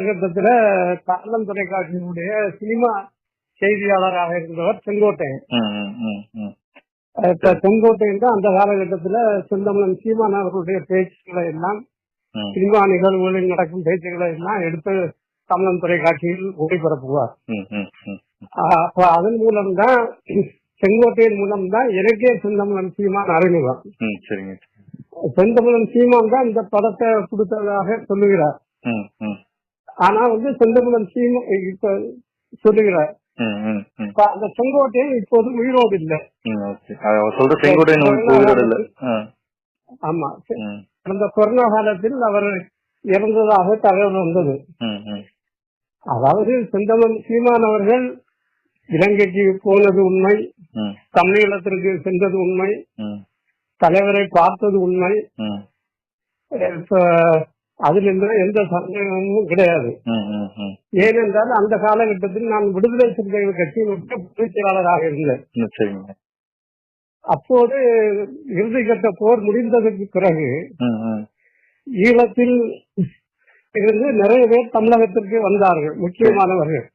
காலகட்டத்துல காலம் தொலைக்காட்சியினுடைய சினிமா செய்தியாளராக இருந்தவர் செங்கோட்டையன். செங்கோட்டையன் தான் அந்த காலகட்டத்துல செந்தமலன் சீமான் அவர்களுடைய பேச்சுக்களை எல்லாம் சினிமா நிகழ்வுகளில் நடக்கும் பேச்சுக்களை எல்லாம் எடுத்து தமிழன் தொலைக்காட்சியில் ஒளிபரப்புவார். அப்ப அதன் மூலம்தான் செங்கோட்டையின் மூலம்தான் எனக்கே செந்தமலன் சீமான் அறிமுகம். செந்தமலன் சீமான் தான் இந்த படத்தை கொடுத்ததாக சொல்லுகிறார். ஆனா வந்து செந்தமலன் சீமா இப்ப சொல்லுகிறார். அந்த செங்கோட்டையன் இப்போது உயிரோடு இல்லை சொல்ற ஆமா. கடந்த கொரோனா காலத்தில் அவர் இறந்ததாக தகவல் வந்தது. அதாவது செந்தமன் சீமான் அவர்கள் இலங்கைக்கு போனது உண்மை. தமிழீழத்திற்கு சென்றது உண்மை. தலைவரை பார்த்தது உண்மை. இப்ப அதில் எந்த சந்தேகமும் கிடையாது. ஏனென்றால் அந்த காலகட்டத்தில் நான் விடுதலை சிறுத்தைகள் கட்சியினுடைய பொதுச் செயலாளராக இருந்தேன். அப்போது இறுதிக்கட்ட போர் முடிந்ததற்கு பிறகு ஈழத்தில் இருந்து நிறைய பேர் தமிழகத்திற்கு வந்தார்கள் முக்கியமானவர்கள்.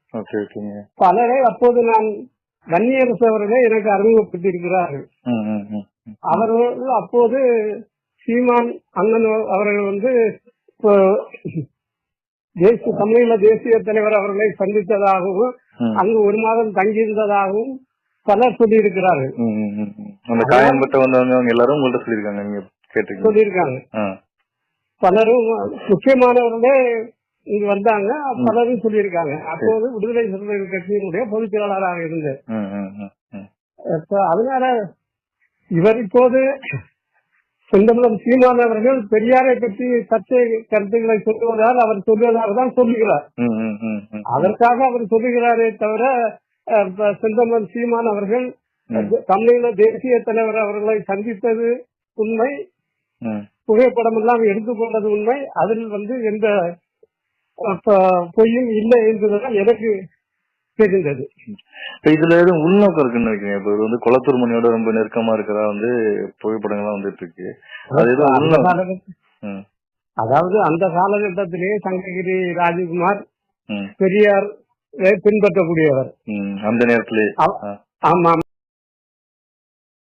பலரை அப்போது நான் வன்னியரசு அவர்களே எனக்கு அறிமுகப்படுத்தியிருக்கிறார்கள். அவர்கள் அப்போது சீமான் அண்ணன் அவர்கள் வந்து தேசிய தமிழீழ தேசிய தலைவர் அவர்களை சந்தித்ததாகவும் அங்கு ஒரு மாதம் தங்கியிருந்ததாகவும் பலர் ம், ம். அந்த காயம்பட்ட வந்தவங்க அவங்க எல்லாரும் உங்கள்ட்ட சொல்லியிருக்காங்க நீங்க பலரும் முக்கியமானவர்களே இங்கு வந்தாங்க பலரும் சொல்லியிருக்காங்க. அப்போது விடுதலை சிறுத்தைகள் கட்சியினுடைய பொதுச் செயலாளராக. இப்ப அதனால இவர் இப்போது செந்தமிழம் சீமான் அவர்கள் பெரியாரை பற்றி சர்ச்சை கருத்துக்களை சொல்லுவதால் அவர் சொல்வதாக தான் சொல்லுகிறார். அதற்காக அவர் சொல்லுகிறாரே தவிர செந்தமிழம் சீமான் அவர்கள் ம். தமிழீழ தேசிய தலைவர் அவர்களை சந்தித்தது உண்மை. புகைப்படம் எல்லாம் எடுத்துக்கொண்டது உண்மை அதில் வந்து எந்த பொய்யும் இல்லை என்பதுதான் எனக்கு தெரிந்தது இதுல எதுவும் உள்நோக்கம் இருக்குன்னு நினைக்கிறேன் இப்ப இது வந்து குளத்தூர் மணியோட ரொம்ப நெருக்கமா இருக்கிறதா வந்து புகைப்படங்கள்லாம் வந்துட்டு இருக்கு. அது எதுவும் அந்த உள்நோக்கம்? அதாவது அந்த காலகட்டத்திலேயே சங்ககிரி ராஜகுமார் பெரியார் பின்பற்றக்கூடியவர். அந்த நேரத்திலே. ஆமா